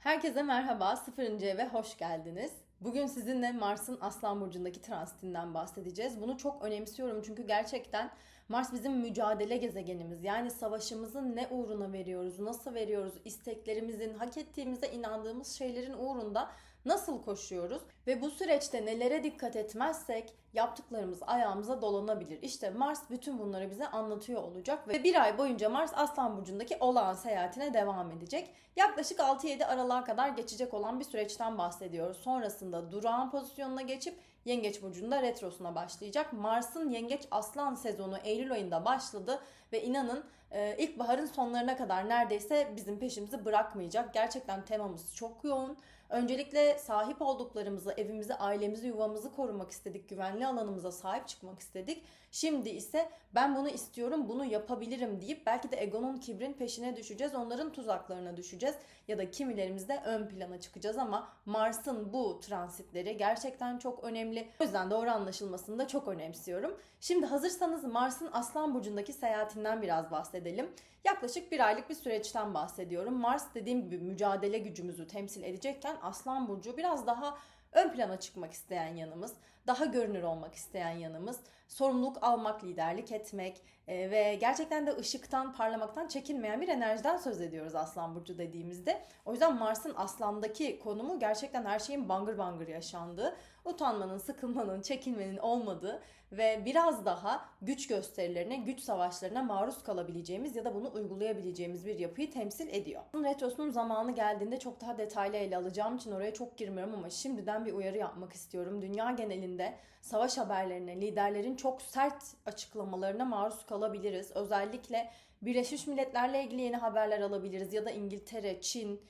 Herkese merhaba, 0. eve hoş geldiniz. Bugün sizinle Mars'ın Aslan Burcu'ndaki transitinden bahsedeceğiz. Bunu çok önemsiyorum çünkü gerçekten Mars bizim mücadele gezegenimiz. Yani savaşımızı ne uğruna veriyoruz, nasıl veriyoruz, isteklerimizin, hak ettiğimize inandığımız şeylerin uğrunda nasıl koşuyoruz ve bu süreçte nelere dikkat etmezsek yaptıklarımız ayağımıza dolanabilir. İşte Mars bütün bunları bize anlatıyor olacak ve bir ay boyunca Mars Aslan Burcu'ndaki olağan seyahatine devam edecek. Yaklaşık 6-7 aralığa kadar geçecek olan bir süreçten bahsediyoruz. Sonrasında durağan pozisyonuna geçip Yengeç Burcu'nda retrosuna başlayacak. Mars'ın Yengeç Aslan sezonu Eylül ayında başladı ve inanın e, ilkbaharın sonlarına kadar neredeyse bizim peşimizi bırakmayacak. Gerçekten temamız çok yoğun. Öncelikle sahip olduklarımızı, evimizi, ailemizi, yuvamızı korumak istedik. Güvenli alanımıza sahip çıkmak istedik. Şimdi ise ben bunu istiyorum, bunu yapabilirim deyip belki de egonun kibrin peşine düşeceğiz. Onların tuzaklarına düşeceğiz ya da kimilerimiz de ön plana çıkacağız ama Mars'ın bu transitleri gerçekten çok önemli. O yüzden doğru anlaşılmasını da çok önemsiyorum. Şimdi hazırsanız Mars'ın Aslan Burcu'ndaki seyahatinden biraz bahsedelim. Yaklaşık bir aylık bir süreçten bahsediyorum. Mars dediğim gibi mücadele gücümüzü temsil edecekken Aslan Burcu biraz daha ön plana çıkmak isteyen yanımız, daha görünür olmak isteyen yanımız, sorumluluk almak, liderlik etmek e, ve gerçekten de ışıktan, parlamaktan çekinmeyen bir enerjiden söz ediyoruz Aslan Burcu dediğimizde. O yüzden Mars'ın Aslan'daki konumu gerçekten her şeyin bangır bangır yaşandığı, utanmanın, sıkılmanın, çekinmenin olmadığı ve biraz daha güç gösterilerine, güç savaşlarına maruz kalabileceğimiz ya da bunu uygulayabileceğimiz bir yapıyı temsil ediyor. Retrosunun zamanı geldiğinde çok daha detaylı ele alacağım için oraya çok girmiyorum ama şimdiden bir uyarı yapmak istiyorum. Dünya genelinde savaş haberlerine, liderlerin çok sert açıklamalarına maruz kalabiliriz. Özellikle Birleşmiş Milletler'le ilgili yeni haberler alabiliriz ya da İngiltere, Çin,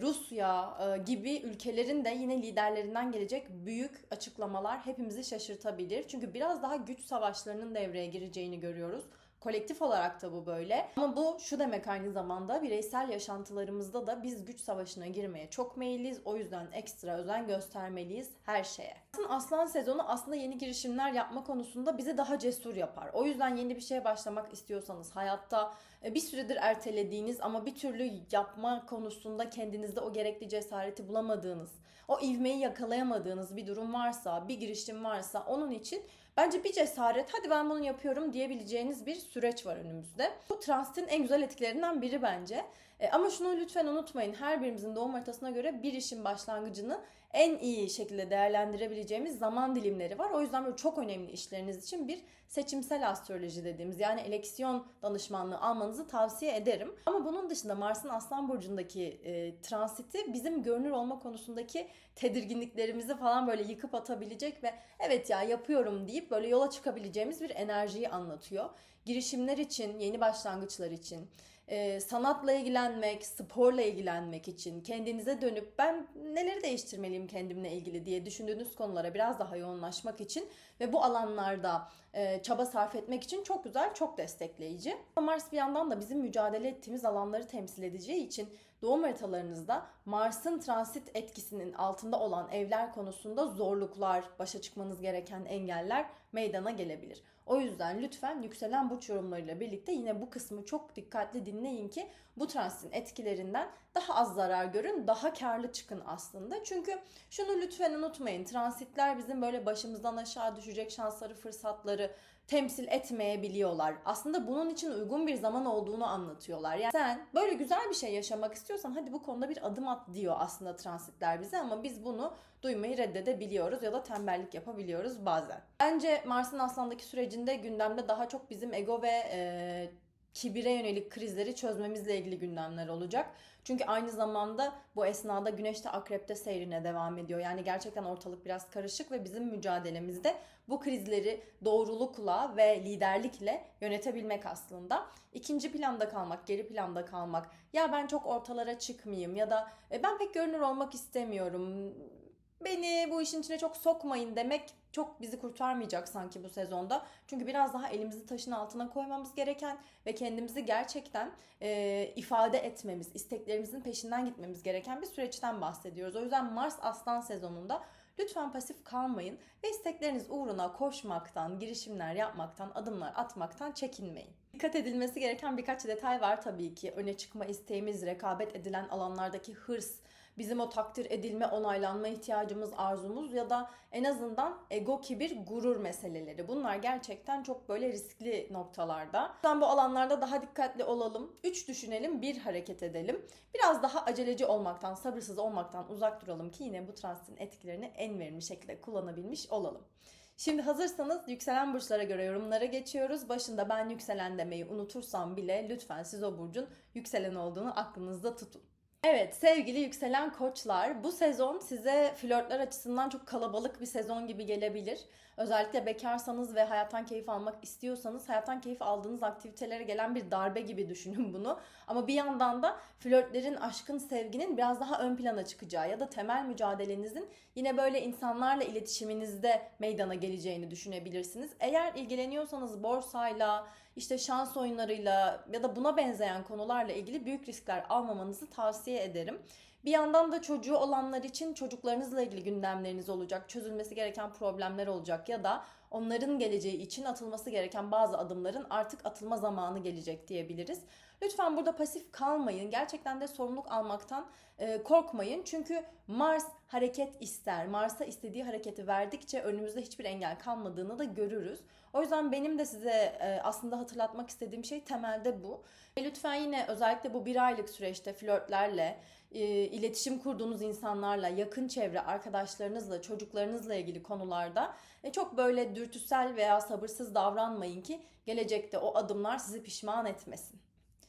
Rusya e, gibi ülkelerin de yine liderlerinden gelecek büyük açıklamalar hepimizi şaşırtabilir. Çünkü biraz daha güç savaşlarının devreye gireceğini görüyoruz. Kolektif olarak da bu böyle. Ama bu şu demek aynı zamanda bireysel yaşantılarımızda da biz güç savaşına girmeye çok meyilliyiz. O yüzden ekstra özen göstermeliyiz her şeye. Aslan sezonu aslında yeni girişimler yapma konusunda bizi daha cesur yapar. O yüzden yeni bir şeye başlamak istiyorsanız hayatta e, bir süredir ertelediğiniz ama bir türlü yapma konusunda kendinizde o gerekli cesareti bulamadığınız, o ivmeyi yakalayamadığınız bir durum varsa, bir girişim varsa onun için bence bir cesaret hadi ben bunu yapıyorum diyebileceğiniz bir süreç var önümüzde. Bu transitin en güzel etkilerinden biri bence. E, ama şunu lütfen unutmayın. Her birimizin doğum haritasına göre bir işin başlangıcını en iyi şekilde değerlendirebileceğimiz zaman dilimleri var. O yüzden böyle çok önemli işleriniz için bir seçimsel astroloji dediğimiz yani eleksiyon danışmanlığı almanızı tavsiye ederim. Ama bunun dışında Mars'ın Aslan Burcu'ndaki e, transiti bizim görünür olma konusundaki tedirginliklerimizi falan böyle yıkıp atabilecek ve evet ya yapıyorum deyip böyle yola çıkabileceğimiz bir enerjiyi anlatıyor. Girişimler için, yeni başlangıçlar için, e, sanatla ilgilenmek, sporla ilgilenmek için kendinize dönüp ben neleri değiştirmeliyim kendimle ilgili diye düşündüğünüz konulara biraz daha yoğunlaşmak için ve bu alanlarda e, çaba sarf etmek için çok güzel, çok destekleyici. Mars bir yandan da bizim mücadele ettiğimiz alanları temsil edeceği için doğum haritalarınızda Mars'ın transit etkisinin altında olan evler konusunda zorluklar, başa çıkmanız gereken engeller meydana gelebilir. O yüzden lütfen yükselen burç yorumlarıyla birlikte yine bu kısmı çok dikkatli dinleyin ki bu transitin etkilerinden daha az zarar görün, daha karlı çıkın aslında. Çünkü şunu lütfen unutmayın. Transitler bizim böyle başımızdan aşağı düşecek şansları, fırsatları temsil etmeyebiliyorlar. Aslında bunun için uygun bir zaman olduğunu anlatıyorlar. Yani sen böyle güzel bir şey yaşamak istiyorsan hadi bu konuda bir adım at diyor aslında transitler bize ama biz bunu duymayı reddedebiliyoruz ya da tembellik yapabiliyoruz bazen. Bence Mars'ın Aslan'daki sürecinde gündemde daha çok bizim ego ve e, kibire yönelik krizleri çözmemizle ilgili gündemler olacak. Çünkü aynı zamanda bu esnada Güneş de Akrep'te seyrine devam ediyor. Yani gerçekten ortalık biraz karışık ve bizim mücadelemizde bu krizleri doğrulukla ve liderlikle yönetebilmek aslında. İkinci planda kalmak, geri planda kalmak. Ya ben çok ortalara çıkmayayım ya da e, ben pek görünür olmak istemiyorum beni bu işin içine çok sokmayın demek çok bizi kurtarmayacak sanki bu sezonda. Çünkü biraz daha elimizi taşın altına koymamız gereken ve kendimizi gerçekten e, ifade etmemiz, isteklerimizin peşinden gitmemiz gereken bir süreçten bahsediyoruz. O yüzden Mars Aslan sezonunda Lütfen pasif kalmayın ve istekleriniz uğruna koşmaktan, girişimler yapmaktan, adımlar atmaktan çekinmeyin. Dikkat edilmesi gereken birkaç detay var tabii ki. Öne çıkma isteğimiz, rekabet edilen alanlardaki hırs, bizim o takdir edilme, onaylanma ihtiyacımız, arzumuz ya da en azından ego, kibir, gurur meseleleri. Bunlar gerçekten çok böyle riskli noktalarda. Yüzden bu alanlarda daha dikkatli olalım. 3 düşünelim, 1 hareket edelim. Biraz daha aceleci olmaktan, sabırsız olmaktan uzak duralım ki yine bu transitin etkilerini en verimli şekilde kullanabilmiş olalım. Şimdi hazırsanız yükselen burçlara göre yorumlara geçiyoruz. Başında ben yükselen demeyi unutursam bile lütfen siz o burcun yükselen olduğunu aklınızda tutun. Evet sevgili yükselen koçlar bu sezon size flörtler açısından çok kalabalık bir sezon gibi gelebilir. Özellikle bekarsanız ve hayattan keyif almak istiyorsanız hayattan keyif aldığınız aktivitelere gelen bir darbe gibi düşünün bunu. Ama bir yandan da flörtlerin, aşkın, sevginin biraz daha ön plana çıkacağı ya da temel mücadelenizin yine böyle insanlarla iletişiminizde meydana geleceğini düşünebilirsiniz. Eğer ilgileniyorsanız borsayla, işte şans oyunlarıyla ya da buna benzeyen konularla ilgili büyük riskler almamanızı tavsiye ederim. Bir yandan da çocuğu olanlar için çocuklarınızla ilgili gündemleriniz olacak, çözülmesi gereken problemler olacak ya da onların geleceği için atılması gereken bazı adımların artık atılma zamanı gelecek diyebiliriz. Lütfen burada pasif kalmayın. Gerçekten de sorumluluk almaktan e, korkmayın. Çünkü Mars hareket ister. Mars'a istediği hareketi verdikçe önümüzde hiçbir engel kalmadığını da görürüz. O yüzden benim de size e, aslında hatırlatmak istediğim şey temelde bu. E, lütfen yine özellikle bu bir aylık süreçte flörtlerle, e, iletişim kurduğunuz insanlarla, yakın çevre, arkadaşlarınızla, çocuklarınızla ilgili konularda e, çok böyle dürtüsel veya sabırsız davranmayın ki gelecekte o adımlar sizi pişman etmesin.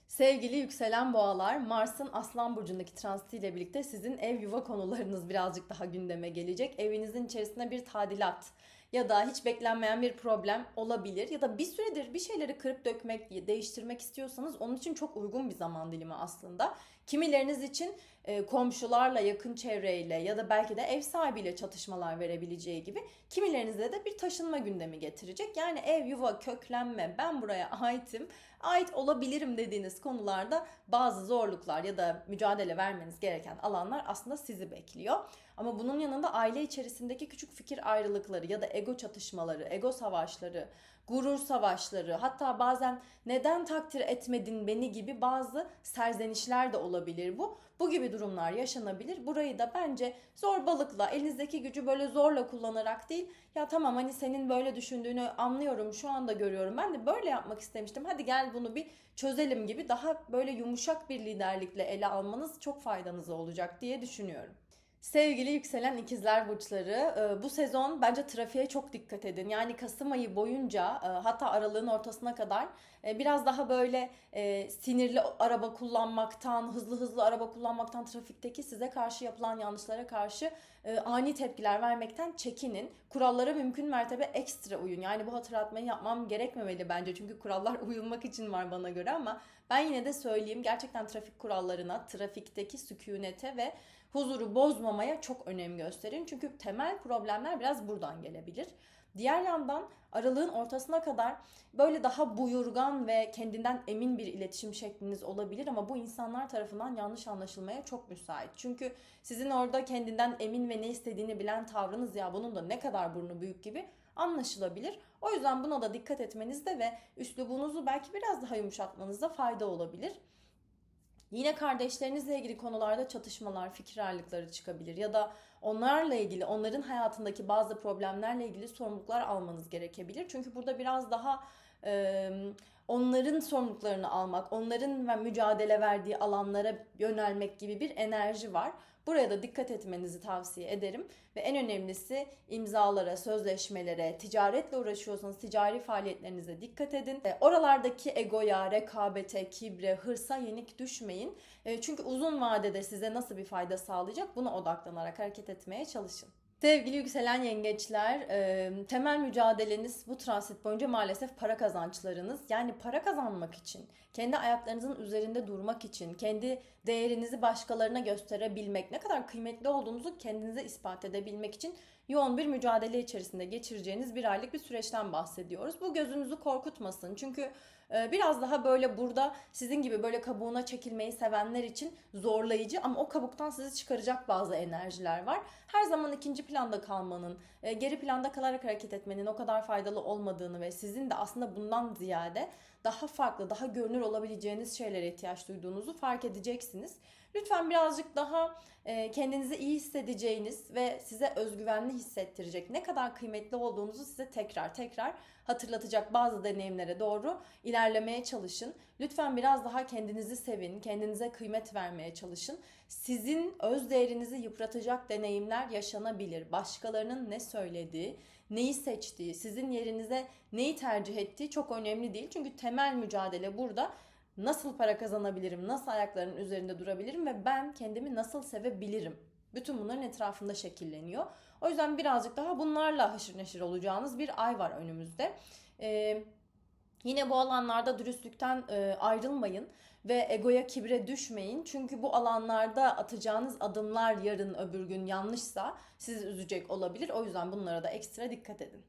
Sevgili yükselen boğalar, Mars'ın Aslan Burcu'ndaki transitiyle birlikte sizin ev yuva konularınız birazcık daha gündeme gelecek. Evinizin içerisinde bir tadilat ya da hiç beklenmeyen bir problem olabilir ya da bir süredir bir şeyleri kırıp dökmek, değiştirmek istiyorsanız onun için çok uygun bir zaman dilimi aslında. Kimileriniz için e, komşularla, yakın çevreyle ya da belki de ev sahibiyle çatışmalar verebileceği gibi kimilerinizde de bir taşınma gündemi getirecek. Yani ev, yuva, köklenme, ben buraya aitim, ait olabilirim dediğiniz konularda bazı zorluklar ya da mücadele vermeniz gereken alanlar aslında sizi bekliyor. Ama bunun yanında aile içerisindeki küçük fikir ayrılıkları ya da ego çatışmaları, ego savaşları, gurur savaşları, hatta bazen neden takdir etmedin beni gibi bazı serzenişler de olabilir bu. Bu gibi durumlar yaşanabilir. Burayı da bence zorbalıkla, elinizdeki gücü böyle zorla kullanarak değil, ya tamam hani senin böyle düşündüğünü anlıyorum, şu anda görüyorum. Ben de böyle yapmak istemiştim. Hadi gel bunu bir çözelim gibi daha böyle yumuşak bir liderlikle ele almanız çok faydanıza olacak diye düşünüyorum. Sevgili yükselen ikizler burçları e, bu sezon bence trafiğe çok dikkat edin. Yani Kasım ayı boyunca e, hatta aralığın ortasına kadar e, biraz daha böyle sinirli araba kullanmaktan, hızlı hızlı araba kullanmaktan trafikteki size karşı yapılan yanlışlara karşı ani tepkiler vermekten çekinin. Kurallara mümkün mertebe ekstra uyun. Yani bu hatırlatmayı yapmam gerekmemeli bence. Çünkü kurallar uyulmak için var bana göre ama ben yine de söyleyeyim gerçekten trafik kurallarına, trafikteki sükunete ve huzuru bozmamaya çok önem gösterin. Çünkü temel problemler biraz buradan gelebilir. Diğer yandan aralığın ortasına kadar böyle daha buyurgan ve kendinden emin bir iletişim şekliniz olabilir ama bu insanlar tarafından yanlış anlaşılmaya çok müsait. Çünkü sizin orada kendinden emin ve ne istediğini bilen tavrınız ya bunun da ne kadar burnu büyük gibi anlaşılabilir. O yüzden buna da dikkat etmenizde ve üslubunuzu belki biraz daha yumuşatmanızda fayda olabilir. Yine kardeşlerinizle ilgili konularda çatışmalar, fikir ayrılıkları çıkabilir ya da onlarla ilgili, onların hayatındaki bazı problemlerle ilgili sorumluluklar almanız gerekebilir. Çünkü burada biraz daha onların sorumluluklarını almak, onların ve mücadele verdiği alanlara yönelmek gibi bir enerji var. Buraya da dikkat etmenizi tavsiye ederim. Ve en önemlisi imzalara, sözleşmelere, ticaretle uğraşıyorsanız ticari faaliyetlerinize dikkat edin. E, oralardaki egoya, rekabete, kibre, hırsa yenik düşmeyin. E, çünkü uzun vadede size nasıl bir fayda sağlayacak buna odaklanarak hareket etmeye çalışın. Sevgili yükselen yengeçler, temel mücadeleniz bu transit boyunca maalesef para kazançlarınız. Yani para kazanmak için, kendi ayaklarınızın üzerinde durmak için, kendi değerinizi başkalarına gösterebilmek, ne kadar kıymetli olduğunuzu kendinize ispat edebilmek için yoğun bir mücadele içerisinde geçireceğiniz bir aylık bir süreçten bahsediyoruz. Bu gözünüzü korkutmasın. Çünkü e, biraz daha böyle burada sizin gibi böyle kabuğuna çekilmeyi sevenler için zorlayıcı ama o kabuktan sizi çıkaracak bazı enerjiler var. Her zaman ikinci planda kalmanın, e, geri planda kalarak hareket etmenin o kadar faydalı olmadığını ve sizin de aslında bundan ziyade daha farklı, daha görünür olabileceğiniz şeylere ihtiyaç duyduğunuzu fark edeceksiniz. Lütfen birazcık daha e, kendinizi iyi hissedeceğiniz ve size özgüvenli hissettirecek ne kadar kıymetli olduğunuzu size tekrar tekrar hatırlatacak bazı deneyimlere doğru ilerlemeye çalışın. Lütfen biraz daha kendinizi sevin, kendinize kıymet vermeye çalışın. Sizin öz değerinizi yıpratacak deneyimler yaşanabilir. Başkalarının ne söylediği, neyi seçtiği, sizin yerinize neyi tercih ettiği çok önemli değil. Çünkü temel mücadele burada nasıl para kazanabilirim, nasıl ayaklarının üzerinde durabilirim ve ben kendimi nasıl sevebilirim. Bütün bunların etrafında şekilleniyor. O yüzden birazcık daha bunlarla haşır neşir olacağınız bir ay var önümüzde. Ee, yine bu alanlarda dürüstlükten e, ayrılmayın ve egoya kibre düşmeyin. Çünkü bu alanlarda atacağınız adımlar yarın öbür gün yanlışsa sizi üzecek olabilir. O yüzden bunlara da ekstra dikkat edin.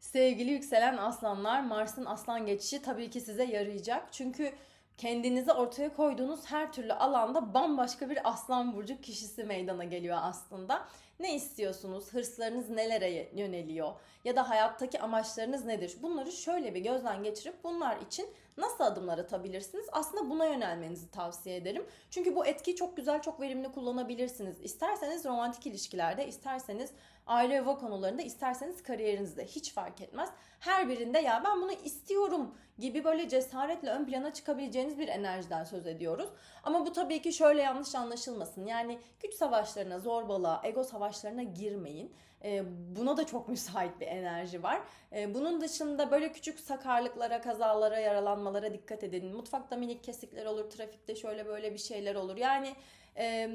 Sevgili yükselen aslanlar, Mars'ın aslan geçişi tabii ki size yarayacak. Çünkü kendinizi ortaya koyduğunuz her türlü alanda bambaşka bir aslan burcu kişisi meydana geliyor aslında. Ne istiyorsunuz? Hırslarınız nelere yöneliyor? Ya da hayattaki amaçlarınız nedir? Bunları şöyle bir gözden geçirip bunlar için nasıl adımlar atabilirsiniz? Aslında buna yönelmenizi tavsiye ederim. Çünkü bu etkiyi çok güzel, çok verimli kullanabilirsiniz. İsterseniz romantik ilişkilerde, isterseniz aile yuva konularında, isterseniz kariyerinizde hiç fark etmez. Her birinde ya ben bunu istiyorum gibi böyle cesaretle ön plana çıkabileceğiniz bir enerjiden söz ediyoruz. Ama bu tabii ki şöyle yanlış anlaşılmasın. Yani güç savaşlarına, zorbalığa, ego savaşlarına girmeyin. E, buna da çok müsait bir enerji var. E, bunun dışında böyle küçük sakarlıklara, kazalara, yaralanmalara dikkat edin. Mutfakta minik kesikler olur, trafikte şöyle böyle bir şeyler olur. Yani e,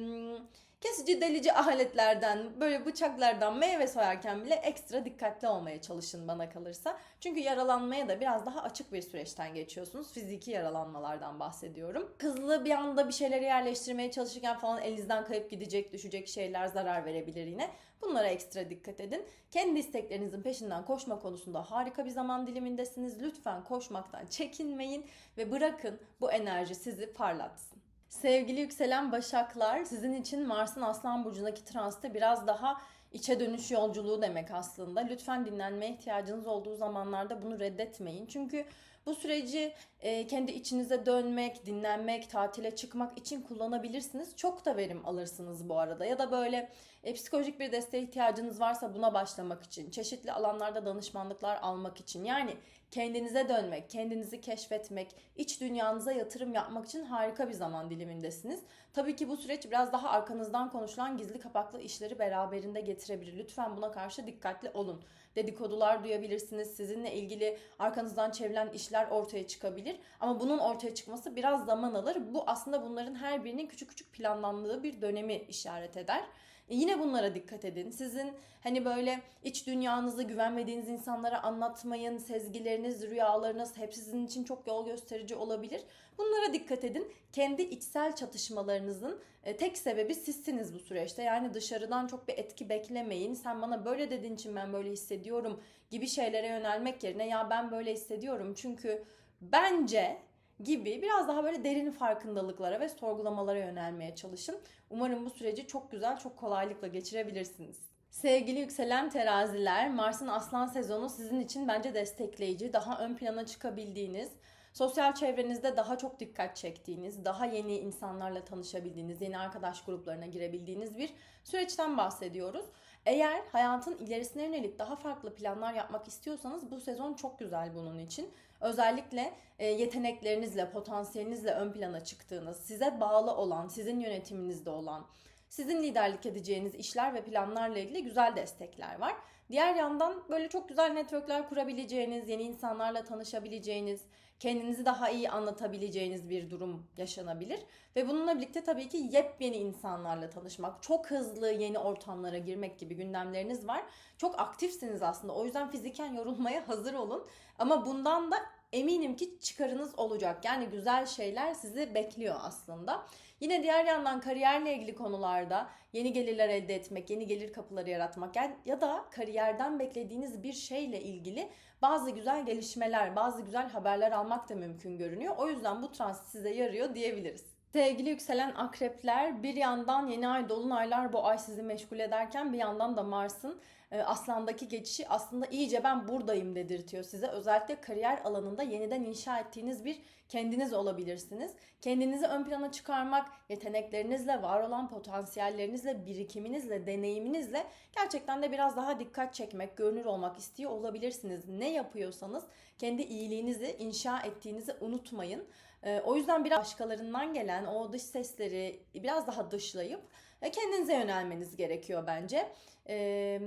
kesici delici aletlerden, böyle bıçaklardan meyve soyarken bile ekstra dikkatli olmaya çalışın bana kalırsa. Çünkü yaralanmaya da biraz daha açık bir süreçten geçiyorsunuz. Fiziki yaralanmalardan bahsediyorum. Hızlı bir anda bir şeyleri yerleştirmeye çalışırken falan elinizden kayıp gidecek, düşecek şeyler zarar verebilir yine. Bunlara ekstra dikkat edin. Kendi isteklerinizin peşinden koşma konusunda harika bir zaman dilimindesiniz. Lütfen koşmaktan çekinmeyin ve bırakın bu enerji sizi parlatsın. Sevgili yükselen başaklar, sizin için Mars'ın Aslan Burcu'ndaki transte biraz daha içe dönüş yolculuğu demek aslında. Lütfen dinlenmeye ihtiyacınız olduğu zamanlarda bunu reddetmeyin. Çünkü bu süreci e, kendi içinize dönmek, dinlenmek, tatile çıkmak için kullanabilirsiniz. Çok da verim alırsınız bu arada. Ya da böyle e, psikolojik bir desteğe ihtiyacınız varsa buna başlamak için, çeşitli alanlarda danışmanlıklar almak için. Yani kendinize dönmek, kendinizi keşfetmek, iç dünyanıza yatırım yapmak için harika bir zaman dilimindesiniz. Tabii ki bu süreç biraz daha arkanızdan konuşulan gizli kapaklı işleri beraberinde getirebilir. Lütfen buna karşı dikkatli olun. Dedikodular duyabilirsiniz. Sizinle ilgili arkanızdan çevrilen işler ortaya çıkabilir. Ama bunun ortaya çıkması biraz zaman alır. Bu aslında bunların her birinin küçük küçük planlandığı bir dönemi işaret eder. E yine bunlara dikkat edin. Sizin hani böyle iç dünyanızı güvenmediğiniz insanlara anlatmayın. Sezgileriniz, rüyalarınız hep sizin için çok yol gösterici olabilir. Bunlara dikkat edin. Kendi içsel çatışmalarınızın e, tek sebebi sizsiniz bu süreçte. Yani dışarıdan çok bir etki beklemeyin. Sen bana böyle dediğin için ben böyle hissediyorum gibi şeylere yönelmek yerine ya ben böyle hissediyorum çünkü bence gibi biraz daha böyle derin farkındalıklara ve sorgulamalara yönelmeye çalışın. Umarım bu süreci çok güzel, çok kolaylıkla geçirebilirsiniz. Sevgili yükselen teraziler, Mars'ın aslan sezonu sizin için bence destekleyici, daha ön plana çıkabildiğiniz, sosyal çevrenizde daha çok dikkat çektiğiniz, daha yeni insanlarla tanışabildiğiniz, yeni arkadaş gruplarına girebildiğiniz bir süreçten bahsediyoruz. Eğer hayatın ilerisine yönelik daha farklı planlar yapmak istiyorsanız bu sezon çok güzel bunun için. Özellikle e, yeteneklerinizle, potansiyelinizle ön plana çıktığınız, size bağlı olan, sizin yönetiminizde olan, sizin liderlik edeceğiniz işler ve planlarla ilgili güzel destekler var. Diğer yandan böyle çok güzel networkler kurabileceğiniz, yeni insanlarla tanışabileceğiniz, kendinizi daha iyi anlatabileceğiniz bir durum yaşanabilir. Ve bununla birlikte tabii ki yepyeni insanlarla tanışmak, çok hızlı yeni ortamlara girmek gibi gündemleriniz var. Çok aktifsiniz aslında. O yüzden fiziken yorulmaya hazır olun. Ama bundan da eminim ki çıkarınız olacak. Yani güzel şeyler sizi bekliyor aslında. Yine diğer yandan kariyerle ilgili konularda yeni gelirler elde etmek, yeni gelir kapıları yaratmak ya da kariyerden beklediğiniz bir şeyle ilgili bazı güzel gelişmeler, bazı güzel haberler almak da mümkün görünüyor. O yüzden bu transit size yarıyor diyebiliriz. Sevgili yükselen akrepler bir yandan yeni ay dolunaylar bu ay sizi meşgul ederken bir yandan da Mars'ın e, aslandaki geçişi aslında iyice ben buradayım dedirtiyor size. Özellikle kariyer alanında yeniden inşa ettiğiniz bir kendiniz olabilirsiniz. Kendinizi ön plana çıkarmak, yeteneklerinizle, var olan potansiyellerinizle, birikiminizle, deneyiminizle gerçekten de biraz daha dikkat çekmek, görünür olmak istiyor olabilirsiniz. Ne yapıyorsanız kendi iyiliğinizi inşa ettiğinizi unutmayın. E, o yüzden biraz başkalarından gelen o dış sesleri biraz daha dışlayıp e, kendinize yönelmeniz gerekiyor bence. Eee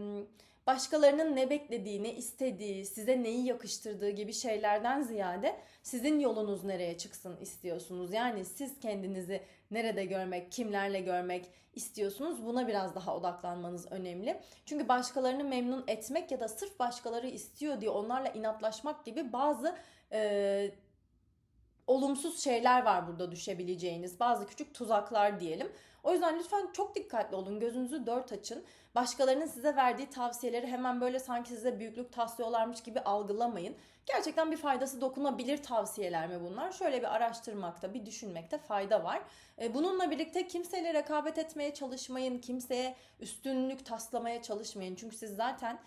başkalarının ne beklediğini, istediği, size neyi yakıştırdığı gibi şeylerden ziyade sizin yolunuz nereye çıksın istiyorsunuz. Yani siz kendinizi nerede görmek, kimlerle görmek istiyorsunuz. Buna biraz daha odaklanmanız önemli. Çünkü başkalarını memnun etmek ya da sırf başkaları istiyor diye onlarla inatlaşmak gibi bazı e, olumsuz şeyler var burada düşebileceğiniz. Bazı küçük tuzaklar diyelim. O yüzden lütfen çok dikkatli olun. Gözünüzü dört açın. Başkalarının size verdiği tavsiyeleri hemen böyle sanki size büyüklük taslıyorlarmış gibi algılamayın. Gerçekten bir faydası dokunabilir tavsiyeler mi bunlar? Şöyle bir araştırmakta, bir düşünmekte fayda var. E, bununla birlikte kimseyle rekabet etmeye çalışmayın. Kimseye üstünlük taslamaya çalışmayın. Çünkü siz zaten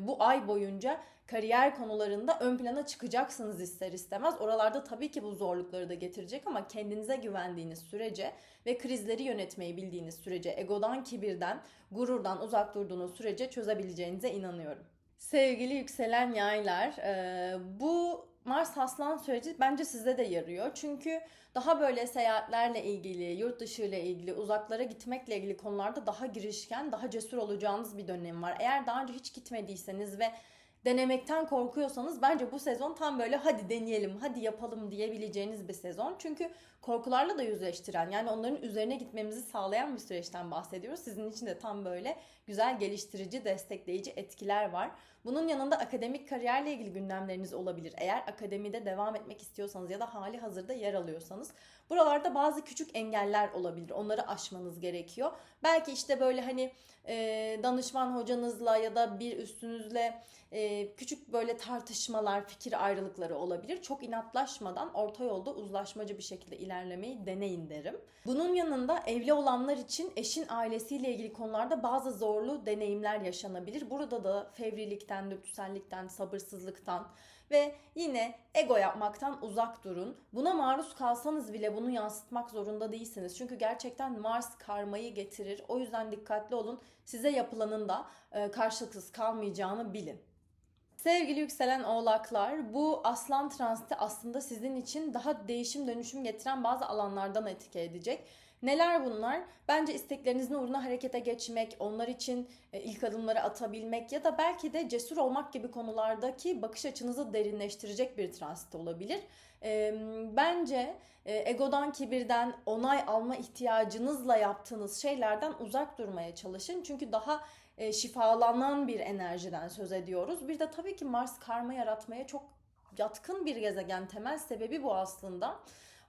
bu ay boyunca kariyer konularında ön plana çıkacaksınız ister istemez. Oralarda tabii ki bu zorlukları da getirecek ama kendinize güvendiğiniz sürece ve krizleri yönetmeyi bildiğiniz sürece, egodan, kibirden, gururdan uzak durduğunuz sürece çözebileceğinize inanıyorum. Sevgili yükselen yaylar, bu Mars Aslan süreci bence sizde de yarıyor. Çünkü daha böyle seyahatlerle ilgili, yurt dışı ile ilgili, uzaklara gitmekle ilgili konularda daha girişken, daha cesur olacağınız bir dönem var. Eğer daha önce hiç gitmediyseniz ve denemekten korkuyorsanız bence bu sezon tam böyle hadi deneyelim, hadi yapalım diyebileceğiniz bir sezon. Çünkü korkularla da yüzleştiren yani onların üzerine gitmemizi sağlayan bir süreçten bahsediyoruz. Sizin için de tam böyle güzel geliştirici, destekleyici etkiler var. Bunun yanında akademik kariyerle ilgili gündemleriniz olabilir. Eğer akademide devam etmek istiyorsanız ya da hali hazırda yer alıyorsanız buralarda bazı küçük engeller olabilir. Onları aşmanız gerekiyor. Belki işte böyle hani e, danışman hocanızla ya da bir üstünüzle e, küçük böyle tartışmalar, fikir ayrılıkları olabilir. Çok inatlaşmadan orta yolda uzlaşmacı bir şekilde ilerlemeyi deneyin derim. Bunun yanında evli olanlar için eşin ailesiyle ilgili konularda bazı zorlu deneyimler yaşanabilir. Burada da fevrilikten, dürtüsellikten, sabırsızlıktan ve yine ego yapmaktan uzak durun. Buna maruz kalsanız bile bunu yansıtmak zorunda değilsiniz. Çünkü gerçekten Mars karmayı getirir. O yüzden dikkatli olun. Size yapılanın da e, karşılıksız kalmayacağını bilin. Sevgili yükselen oğlaklar, bu aslan transiti aslında sizin için daha değişim dönüşüm getiren bazı alanlardan etki edecek. Neler bunlar? Bence isteklerinizin uğruna harekete geçmek, onlar için e, ilk adımları atabilmek ya da belki de cesur olmak gibi konulardaki bakış açınızı derinleştirecek bir transit olabilir. Bence e, egodan, kibirden, onay alma ihtiyacınızla yaptığınız şeylerden uzak durmaya çalışın. Çünkü daha e, şifalanan bir enerjiden söz ediyoruz. Bir de tabii ki Mars karma yaratmaya çok yatkın bir gezegen. Temel sebebi bu aslında.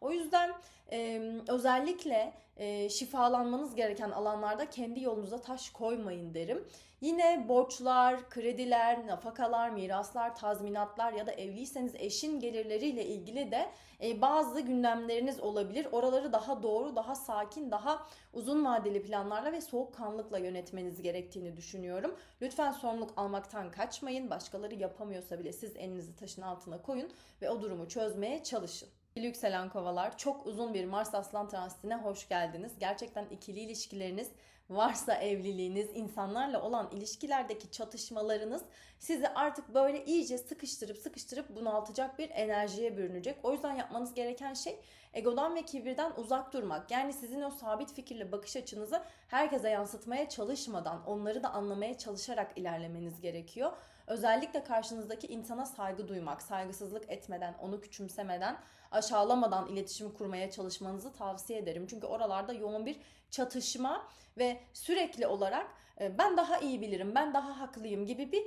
O yüzden e, özellikle e, şifalanmanız gereken alanlarda kendi yolunuza taş koymayın derim. Yine borçlar, krediler, nafakalar, miraslar, tazminatlar ya da evliyseniz eşin gelirleriyle ilgili de e, bazı gündemleriniz olabilir. Oraları daha doğru, daha sakin, daha uzun vadeli planlarla ve soğukkanlıkla yönetmeniz gerektiğini düşünüyorum. Lütfen sorumluluk almaktan kaçmayın. Başkaları yapamıyorsa bile siz elinizi taşın altına koyun ve o durumu çözmeye çalışın. Yükselen kovalar çok uzun bir Mars Aslan transitine hoş geldiniz. Gerçekten ikili ilişkileriniz varsa evliliğiniz, insanlarla olan ilişkilerdeki çatışmalarınız sizi artık böyle iyice sıkıştırıp sıkıştırıp bunaltacak bir enerjiye bürünecek. O yüzden yapmanız gereken şey egodan ve kibirden uzak durmak. Yani sizin o sabit fikirli bakış açınızı herkese yansıtmaya çalışmadan, onları da anlamaya çalışarak ilerlemeniz gerekiyor. Özellikle karşınızdaki insana saygı duymak, saygısızlık etmeden, onu küçümsemeden, aşağılamadan iletişim kurmaya çalışmanızı tavsiye ederim. Çünkü oralarda yoğun bir çatışma ve sürekli olarak e, ben daha iyi bilirim, ben daha haklıyım gibi bir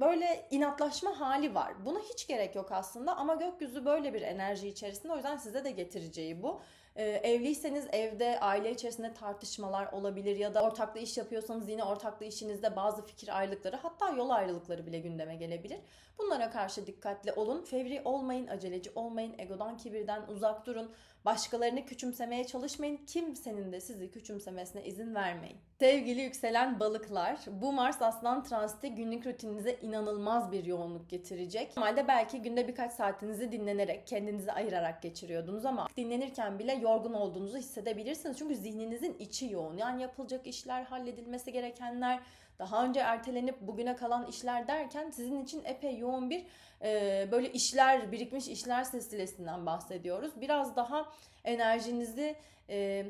böyle inatlaşma hali var. Buna hiç gerek yok aslında ama gökyüzü böyle bir enerji içerisinde o yüzden size de getireceği bu. Ee, evliyseniz evde aile içerisinde tartışmalar olabilir ya da ortaklı iş yapıyorsanız yine ortaklı işinizde bazı fikir ayrılıkları hatta yol ayrılıkları bile gündeme gelebilir. Bunlara karşı dikkatli olun. Fevri olmayın, aceleci olmayın, egodan kibirden uzak durun. Başkalarını küçümsemeye çalışmayın. Kimsenin de sizi küçümsemesine izin vermeyin. Sevgili yükselen balıklar, bu Mars Aslan transiti günlük rutininize inanılmaz bir yoğunluk getirecek. Normalde belki günde birkaç saatinizi dinlenerek, kendinizi ayırarak geçiriyordunuz ama dinlenirken bile yorgun olduğunuzu hissedebilirsiniz. Çünkü zihninizin içi yoğun. Yani yapılacak işler, halledilmesi gerekenler, daha önce ertelenip bugüne kalan işler derken sizin için epey yoğun bir e, böyle işler, birikmiş işler silsilesinden bahsediyoruz. Biraz daha enerjinizi e,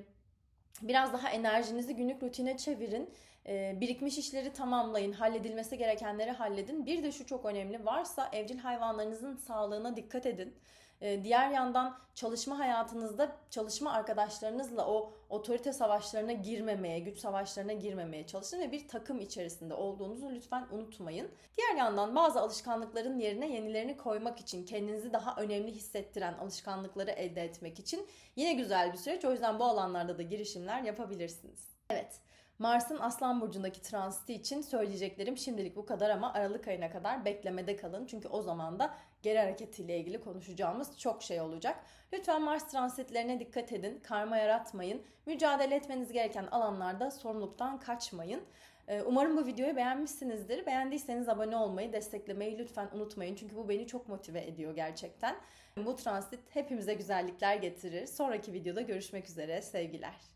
biraz daha enerjinizi günlük rutine çevirin. E, birikmiş işleri tamamlayın, halledilmesi gerekenleri halledin. Bir de şu çok önemli, varsa evcil hayvanlarınızın sağlığına dikkat edin. E, diğer yandan çalışma hayatınızda çalışma arkadaşlarınızla o otorite savaşlarına girmemeye, güç savaşlarına girmemeye çalışın ve bir takım içerisinde olduğunuzu lütfen unutmayın. Diğer yandan bazı alışkanlıkların yerine yenilerini koymak için, kendinizi daha önemli hissettiren alışkanlıkları elde etmek için yine güzel bir süreç. O yüzden bu alanlarda da girişimler yapabilirsiniz. Evet. Mars'ın Aslan Burcu'ndaki transiti için söyleyeceklerim şimdilik bu kadar ama Aralık ayına kadar beklemede kalın. Çünkü o zaman da geri hareketiyle ilgili konuşacağımız çok şey olacak. Lütfen Mars transitlerine dikkat edin, karma yaratmayın. Mücadele etmeniz gereken alanlarda sorumluluktan kaçmayın. Ee, Umarım bu videoyu beğenmişsinizdir. Beğendiyseniz abone olmayı, desteklemeyi lütfen unutmayın. Çünkü bu beni çok motive ediyor gerçekten. Bu transit hepimize güzellikler getirir. Sonraki videoda görüşmek üzere. Sevgiler.